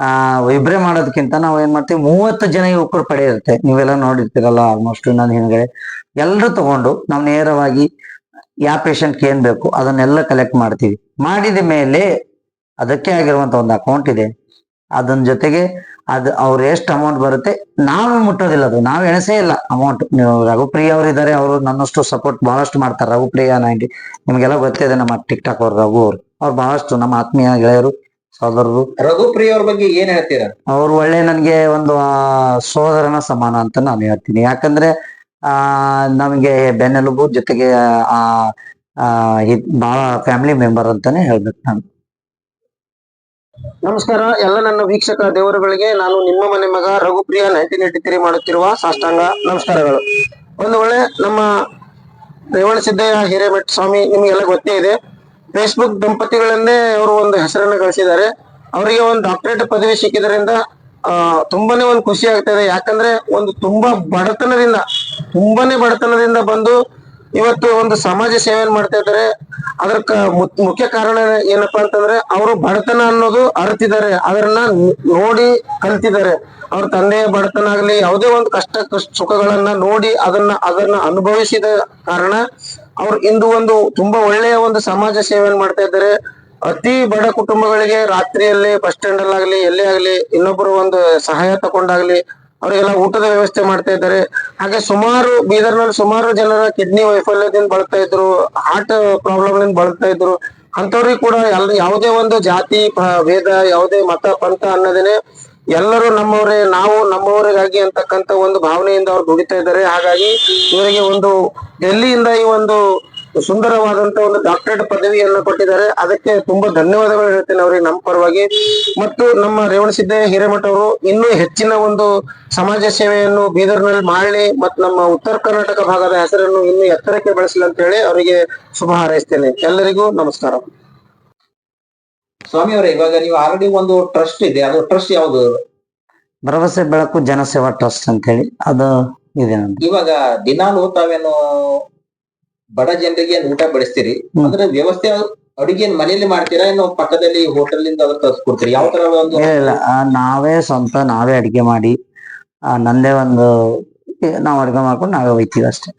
Speaker 1: ಆ, ಇಬ್ರೇ ಮಾಡೋದಕ್ಕಿಂತ ನಾವು ಏನ್ ಮಾಡ್ತೀವಿ, ಮೂವತ್ತು ಜನ ಯುವಕರು ಪಡೆ ಇರುತ್ತೆ ನೀವೆಲ್ಲ ನೋಡಿರ್ತೀರಲ್ಲ ಆಲ್ಮೋಸ್ಟ್ ನಾನು ಹಿಂದ್ಗಡೆ. ಎಲ್ಲರೂ ತಗೊಂಡು ನಾವು ನೇರವಾಗಿ ಯಾವ ಪೇಷಂಟ್ಗೆ ಏನ್ ಬೇಕು ಅದನ್ನೆಲ್ಲ ಕಲೆಕ್ಟ್ ಮಾಡ್ತೀವಿ. ಮಾಡಿದ ಮೇಲೆ ಅದಕ್ಕೆ ಆಗಿರುವಂತ ಒಂದು ಅಕೌಂಟ್ ಇದೆ. ಅದನ್ ಜೊತೆಗೆ ಅದು ಅವ್ರ ಎಷ್ಟು ಅಮೌಂಟ್ ಬರುತ್ತೆ, ನಾವು ಮುಟ್ಟೋದಿಲ್ಲ ಅದು. ನಾವು ಎಣಸೇ ಇಲ್ಲ ಅಮೌಂಟ್ ನೀವು ರಘುಪ್ರಿಯ ಅವ್ರು ಇದ್ದಾರೆ ಅವರು ನನ್ನಷ್ಟು ಸಪೋರ್ಟ್ ಬಹಳಷ್ಟು ಮಾಡ್ತಾರೆ. ರಘುಪ್ರಿಯ ನೈಂಟಿ, ನಿಮ್ಗೆಲ್ಲ ಗೊತ್ತಿದೆ ನಮ್ಮ ಟಿಕ್ ಟಾಕ್ ಅವ್ರು, ರಘು ಅವ್ರು. ಅವ್ರು ಬಹಳಷ್ಟು ನಮ್ಮ ಆತ್ಮೀಯ ಗೆಳೆಯರು ಸೋದರರು
Speaker 2: ರಘುಪ್ರಿಯ ಅವ್ರ ಬಗ್ಗೆ ಏನ್ ಹೇಳ್ತೀರಾ?
Speaker 1: ಅವ್ರು ಒಳ್ಳೆ ನನ್ಗೆ ಒಂದು ಆ, ಸೋದರನ ಸಮಾನ ಅಂತ ನಾನು ಹೇಳ್ತೀನಿ. ಯಾಕಂದ್ರೆ ಆ ನಮಗೆ ಬೆನ್ನೆಲುಬು ಜೊತೆಗೆ ಆ ಬಹಳ ಫ್ಯಾಮಿಲಿ ಮೆಂಬರ್ ಅಂತಾನೆ ಹೇಳ್ಬೇಕು ನಾನು.
Speaker 7: ನಮಸ್ಕಾರ. ಎಲ್ಲ ನನ್ನ ವೀಕ್ಷಕ ದೇವರುಗಳಿಗೆ ನಾನು ನಿಮ್ಮ ಮನೆ ಮಗ ರಘುಪ್ರಿಯ ನೈನ್ಟೀನ್ ಏಟಿ ತ್ರೀ ಮಾಡುತ್ತಿರುವ ಸಾಷ್ಟಾಂಗ ನಮಸ್ಕಾರಗಳು. ಒಂದು ವೇಳೆ ನಮ್ಮ ರೇವಣಸಿದ್ದಯ್ಯ ಹಿರೇಮಠ ಸ್ವಾಮಿ ನಿಮಗೆಲ್ಲ ಗೊತ್ತೇ ಇದೆ. ಫೇಸ್ಬುಕ್ ದಂಪತಿಗಳನ್ನೇ ಅವರು ಒಂದು ಹೆಸರನ್ನು ಗಳಿಸಿದ್ದಾರೆ. ಅವರಿಗೆ ಒಂದು ಡಾಕ್ಟರೇಟ್ ಪದವಿ ಸಿಕ್ಕಿದ್ರಿಂದ ತುಂಬಾನೇ ಒಂದು ಖುಷಿ ಆಗ್ತಾ ಇದೆ ಯಾಕಂದ್ರೆ ಒಂದು ತುಂಬಾ ಬಡತನದಿಂದ, ತುಂಬಾನೇ ಬಡತನದಿಂದ ಬಂದು ಇವತ್ತು ಒಂದು ಸಮಾಜ ಸೇವೆಯನ್ನು ಮಾಡ್ತಾ ಇದ್ದಾರೆ. ಅದರ ಮುಖ್ಯ ಕಾರಣ ಏನಪ್ಪಾ ಅಂತಂದ್ರೆ, ಅವರು ಬಡತನ ಅನ್ನೋದು ಅರಿತಿದ್ದಾರೆ. ಅದನ್ನ ನೋಡಿ ಕಲ್ತಿದ್ದಾರೆ. ಅವ್ರ ತಂದೆಯ ಬಡತನ ಆಗ್ಲಿ, ಯಾವುದೇ ಒಂದು ಕಷ್ಟ ಸುಖಗಳನ್ನ ನೋಡಿ ಅದನ್ನ ಅದನ್ನ ಅನುಭವಿಸಿದ ಕಾರಣ ಅವ್ರು ಇಂದು ಒಂದು ತುಂಬಾ ಒಳ್ಳೆಯ ಒಂದು ಸಮಾಜ ಸೇವೆಯನ್ನು ಮಾಡ್ತಾ ಇದ್ದಾರೆ. ಅತಿ ಬಡ ಕುಟುಂಬಗಳಿಗೆ ರಾತ್ರಿಯಲ್ಲಿ ಬಸ್ ಸ್ಟ್ಯಾಂಡ್ ಅಲ್ಲಾಗ್ಲಿ ಎಲ್ಲೇ ಆಗ್ಲಿ, ಇನ್ನೊಬ್ಬರು ಒಂದು ಸಹಾಯ ತಕೊಂಡಾಗ್ಲಿ ಅವರಿಗೆಲ್ಲ ಊಟದ ವ್ಯವಸ್ಥೆ ಮಾಡ್ತಾ ಇದ್ದಾರೆ. ಹಾಗೆ ಸುಮಾರು ಬೀದರ್ನಲ್ಲಿ ಸುಮಾರು ಜನರ ಕಿಡ್ನಿ ವೈಫಲ್ಯದಿಂದ ಬಳಲ್ತಾ ಇದ್ರು ಹಾರ್ಟ್ ಪ್ರಾಬ್ಲಮ್ ಬಳಲ್ತಾ ಇದ್ರು. ಅಂತವ್ರಿಗೆ ಕೂಡ ಯಾವುದೇ ಒಂದು ಜಾತಿ ಭೇದ, ಯಾವುದೇ ಮತ, ಪಂಥ ಅನ್ನೋದೇನೆ ಎಲ್ಲರೂ ನಮ್ಮವರೇ, ನಾವು ನಮ್ಮವರಿಗಾಗಿ ಅಂತಕ್ಕಂತ ಒಂದು ಭಾವನೆಯಿಂದ ಅವ್ರು ದುಡಿತಾ ಇದ್ದಾರೆ. ಹಾಗಾಗಿ ಇವರಿಗೆ ಒಂದು ಡೆಲ್ಲಿಯಿಂದ ಈ ಒಂದು ಸುಂದರವಾದಂತ ಒಂದು ಡಾಕ್ಟರೇಟ್ ಪದವಿಯನ್ನು ಕೊಟ್ಟಿದ್ದಾರೆ, ಅದಕ್ಕೆ ತುಂಬಾ ಧನ್ಯವಾದಗಳು ಹೇಳ್ತೇನೆ ಅವರಿಗೆ ನಮ್ಮ ಪರವಾಗಿ. ಮತ್ತು ನಮ್ಮ ರೇವಣಸಿದ್ದ ಹಿರೇಮಠ ಅವರು ಇನ್ನೂ ಹೆಚ್ಚಿನ ಒಂದು ಸಮಾಜ ಸೇವೆಯನ್ನು ಬೀದರ್ನಲ್ಲಿ ಮಾಡಲಿ ಮತ್ತು ನಮ್ಮ ಉತ್ತರ ಕರ್ನಾಟಕ ಭಾಗದ ಹೆಸರನ್ನು ಇನ್ನೂ ಎತ್ತರಕ್ಕೆ ಬೆಳೆಸಲಿ ಅಂತ ಹೇಳಿ ಅವರಿಗೆ ಶುಭ ಹಾರೈಸ್ತೇನೆ. ಎಲ್ಲರಿಗೂ ನಮಸ್ಕಾರ.
Speaker 2: ಸ್ವಾಮಿ ಅವರೇ ಇವಾಗ ನೀವು ಆಲ್ರೆಡಿ ಒಂದು ಟ್ರಸ್ಟ್ ಇದೆ. ಅದು ಟ್ರಸ್ಟ್ ಯಾವುದು?
Speaker 1: ಭರವಸೆ ಬೆಳಕು ಜನಸೇವಾ ಟ್ರಸ್ಟ್ ಅಂತ ಹೇಳಿ ಅದು ಇದೆ ನಮ್ದು.
Speaker 2: ಇವಾಗ ದಿನಾಲು ತಾವೇನು ಬಡ ಜನರಿಗೆ ಏನ್ ಊಟ ಬಡಿಸ್ತೀರಿ?
Speaker 1: ಹ್ಮ್.
Speaker 2: ಅಂದ್ರೆ ವ್ಯವಸ್ಥೆ ಅಡುಗೆ ಮನೆಯಲ್ಲಿ ಮನೇಲಿ ಮಾಡ್ತೀರಾ? ಏನು ಪಕ್ಕದಲ್ಲಿ ಹೋಟೆಲ್ ಇಂದ ಅದನ್ನ ತರಿಸ್ಕೊಡ್ತೀರಿ ಯಾವ ತರ ಒಂದು
Speaker 1: ಇಲ್ಲ ಇಲ್ಲ. ಆ, ನಾವೇ ಸ್ವಂತ ನಾವೇ ಅಡಿಗೆ ಮಾಡಿ ಆ, ನಂದೇ ಒಂದು ನಾವು ಅಡಿಗೆ ಮಾಡ್ಕೊಂಡು ನಾವೇ ಒಯ್ತೀವಿ ಅಷ್ಟೇ.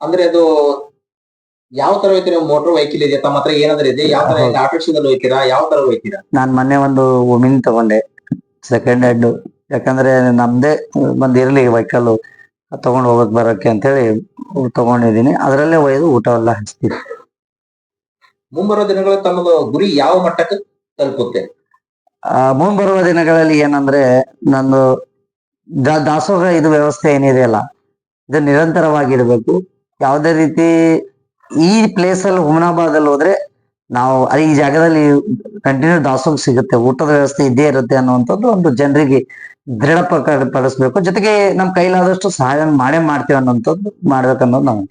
Speaker 2: ಅಂದ್ರೆ ಅದು ಯಾವ ತರ ಹೋಯ್ತೀರಾ? ಮೋಟರ್ ವೆಹಿಕಲ್ ಇದೆ ತಮ್ಮ ಹತ್ರ ಏನಾದ್ರೂ ಇದೆ ಯಾವ ತರ. ಆಟೋ ರಿಕ್ಷಾದಲ್ಲಿ ಹೋಯ್ತೀರಾ? ಯಾವ ತರ ಹೋಯ್ತೀರಾ?
Speaker 1: ನಾನ್ ಮೊನ್ನೆ ಒಂದು ಒಮಿನ್ ತಗೊಂಡೆ ಸೆಕೆಂಡ್ ಹ್ಯಾಂಡ್ ಯಾಕಂದ್ರೆ ನಮ್ದೇ ಬಂದಿರಲಿ ಇರ್ಲಿ ವೆಹಿಕಲ್ ತಗೊಂಡ್ ಹೋಗಕ್ ಬರಕ್ಕೆ ಅಂತೇಳಿ ತಗೊಂಡಿದೀನಿ ಅದರಲ್ಲೇ ಒಯ್ದು ಊಟ ಎಲ್ಲ ಹಚ್ತೀವಿ
Speaker 2: ಮುಂಬರುವ ದಿನಗಳ ತಮ್ಮ ಗುರಿ ಯಾವ ಮಟ್ಟಕ್ಕೆ ತಲುಪುತ್ತೆ?
Speaker 1: ಆ ಮುಂಬರುವ ದಿನಗಳಲ್ಲಿ ಏನಂದ್ರೆ ನಂದು ದಾ- ದಾಸೋಹ ಇದು ವ್ಯವಸ್ಥೆ ಏನಿದೆಯಲ್ಲ ಇದು ನಿರಂತರವಾಗಿರ್ಬೇಕು. ಯಾವುದೇ ರೀತಿ ಈ ಪ್ಲೇಸ್ ಅಲ್ಲಿ ಹುಮನಾಬಾದ್ ಅಲ್ಲಿ ಹೋದ್ರೆ ನಾವು ಈ ಜಾಗದಲ್ಲಿ ಕಂಟಿನ್ಯೂ ದಾಸೋಗ್ ಸಿಗುತ್ತೆ, ಊಟದ ವ್ಯವಸ್ಥೆ ಇದ್ದೇ ಇರುತ್ತೆ ಅನ್ನುವಂಥದ್ದು ಒಂದು ಜನರಿಗೆ ದೃಢ ಪಡಿಸ್ಬೇಕು. ಜೊತೆಗೆ ನಮ್ ಕೈಲಾದಷ್ಟು ಸಹಾಯ ಮಾಡೇ ಮಾಡ್ತೀವಿ ಅನ್ನೋಂಥದ್ದು ಮಾಡ್ಬೇಕನ್ನೋದು ನಾವು.